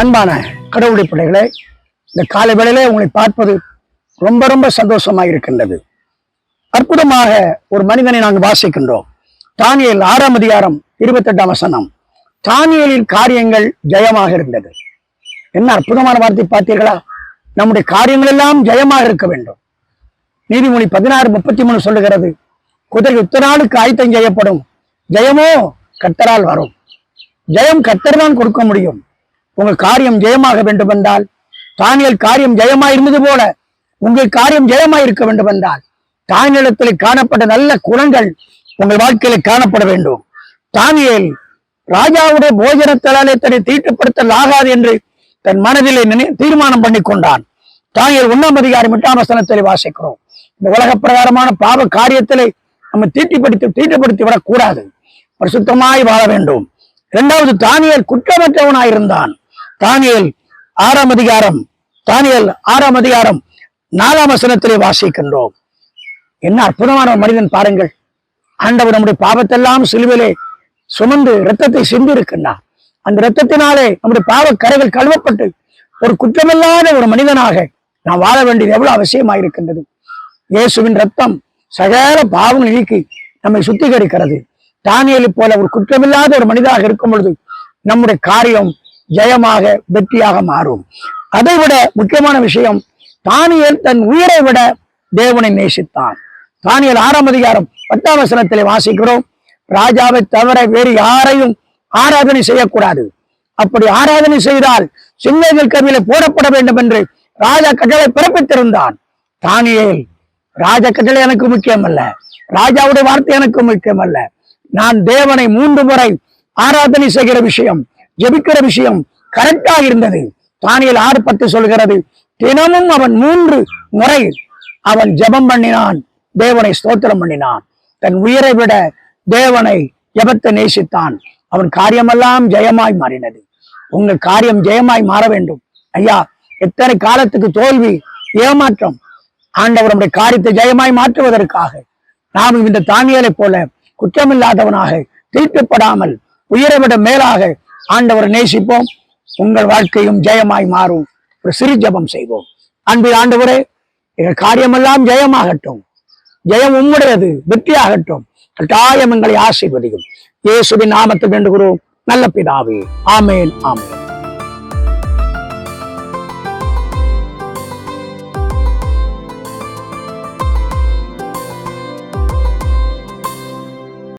அன்பான கடவுளுடைய பிள்ளைகளை இந்த காலை வேளையிலே உங்களை பார்ப்பது ரொம்ப ரொம்ப சந்தோஷமாக இருக்கின்றது. அற்புதமாக ஒரு மனிதனை நாங்கள் வாசிக்கின்றோம். தானியல் ஆறாம் அதிகாரம் இருபத்தெட்டாம் வசனம். தானியலின் காரியங்கள் ஜெயமாக இருந்தது. என்ன அற்புதமான வார்த்தை பார்த்தீர்களா? நம்முடைய காரியங்கள் எல்லாம் ஜெயமாக இருக்க வேண்டும். நீதிமொழி பதினாறு முப்பத்தி மூணு சொல்லுகிறது குதிரை யுத்த நாளுக்கு ஆயத்தம் செய்யப்படும். ஜெயமோ கத்தரால் வரும். ஜெயம் கத்தர் தான் கொடுக்க முடியும். உங்க காரியம் ஜெயமாக வேண்டும் என்றால் தானியல் காரியம் ஜெயமாய் இருந்தது போல உங்கள் காரியம் ஜெயமாயிருக்க இருக்க வேண்டும் என்றால் தானியத்தில் காணப்பட்ட நல்ல குணங்கள் உங்கள் வாழ்க்கையில காணப்பட வேண்டும். தானியல் ராஜாவுடைய போஜனத்தாலே தன்னை தீட்டுப்படுத்தல் ஆகாது என்று தன் மனதிலே நினை- தீர்மானம் பண்ணி கொண்டான் தானியல் ஒன்னாம் அதிகாரம் எட்டாம் வசனத்திலே வாசிக்கிறோம். இந்த உலக பிரகாரமான பாவ காரியத்திலே நம்ம தீட்டிப்படுத்தி தீட்டுப்படுத்தி விடக்கூடாது. பரிசுத்தமாய் வாழ வேண்டும். இரண்டாவது தானியல் குற்றமற்றவனாயிருந்தான். தானியல் ஆறாம் அதிகாரம் தானியல் ஆறாம் அதிகாரம் நாலாம் வசனத்திலே வாசிக்கின்றோம். என்ன அற்புதமான ஒரு மனிதன் பாருங்கள். ஆண்டவர் நம்முடைய பாவத்தெல்லாம் சிலுவிலே சுமந்து இரத்தத்தை சிந்திருக்கின்றார். அந்த இரத்தத்தினாலே நம்முடைய பாவ கரைகள் கழுவப்பட்டு ஒரு குற்றமில்லாத ஒரு மனிதனாக நாம் வாழ வேண்டியது எவ்வளவு அவசியமாயிருக்கின்றது. இயேசுவின் ரத்தம் சகல பாவம் நீக்கி நம்மை சுத்திகரிக்கிறது. தானியலை போல ஒரு குற்றமில்லாத ஒரு மனிதனாக இருக்கும் பொழுது நம்முடைய காரியம் ஜெயமாக வெற்றியாக மாறும். அதை விட முக்கியமான விஷயம் தானியல் தன் உயிரை விட தேவனை நேசித்தான். தானியல் ஆறாம் அதிகாரம் பத்தாம் வசனத்திலே வாசிக்கிறோம் ராஜாவை தவிர வேறு யாரையும் ஆராதனை செய்யக்கூடாது. அப்படி ஆராதனை செய்தால் சிங்கங்கள் கருவில போடப்பட வேண்டும் என்று ராஜா கட்டளை பிறப்பித்திருந்தான். தானியல் ராஜ கட்டளை எனக்கு முக்கியம் அல்ல ராஜாவுடைய வார்த்தை எனக்கு முக்கியம் அல்ல நான் தேவனை மூன்று முறை ஆராதனை செய்கிற விஷயம் ஜெபிக்கிற விஷயம் கரெக்டாக இருந்தது. தானியல் ஆறு பத்து சொல்கிறது தினமும் அவன் மூன்று முறை அவன் ஜெபம் பண்ணினான் தேவனை ஸ்தோத்திரம் பண்ணினான். தன் உயிரை விட தேவனை ஜெபத்தை நேசித்தான். அவன் காரியமெல்லாம் ஜெயமாய் மாறினது. உங்கள் காரியம் ஜெயமாய் மாற வேண்டும். ஐயா எத்தனை காலத்துக்கு தோல்வி ஏமாற்றம் ஆண்டவர் நம்முடைய காரியத்தை ஜெயமாய் மாற்றுவதற்காக நாம் இந்த தானியலை போல குற்றமில்லாதவனாக தீட்டுப்படாமல் உயிரை விட மேலாக ஆண்டவரை நேசிப்போம். உங்கள் வாழ்க்கையும் ஜெயமாய் மாறும். ஒரு சிறு ஜெபம் செய்வோம். அன்பில் ஆண்டவரே எங்கள் காரியமெல்லாம் ஜெயமாகட்டும். ஜெயம் உம்முடையது வெற்றியாகட்டும். கட்டாயம் எங்களை ஆசீர்வதியும். இயேசுவின் நாமத்தில் வேண்டுகிறோம். நல்ல பிதாவே. ஆமேன் ஆமேன்.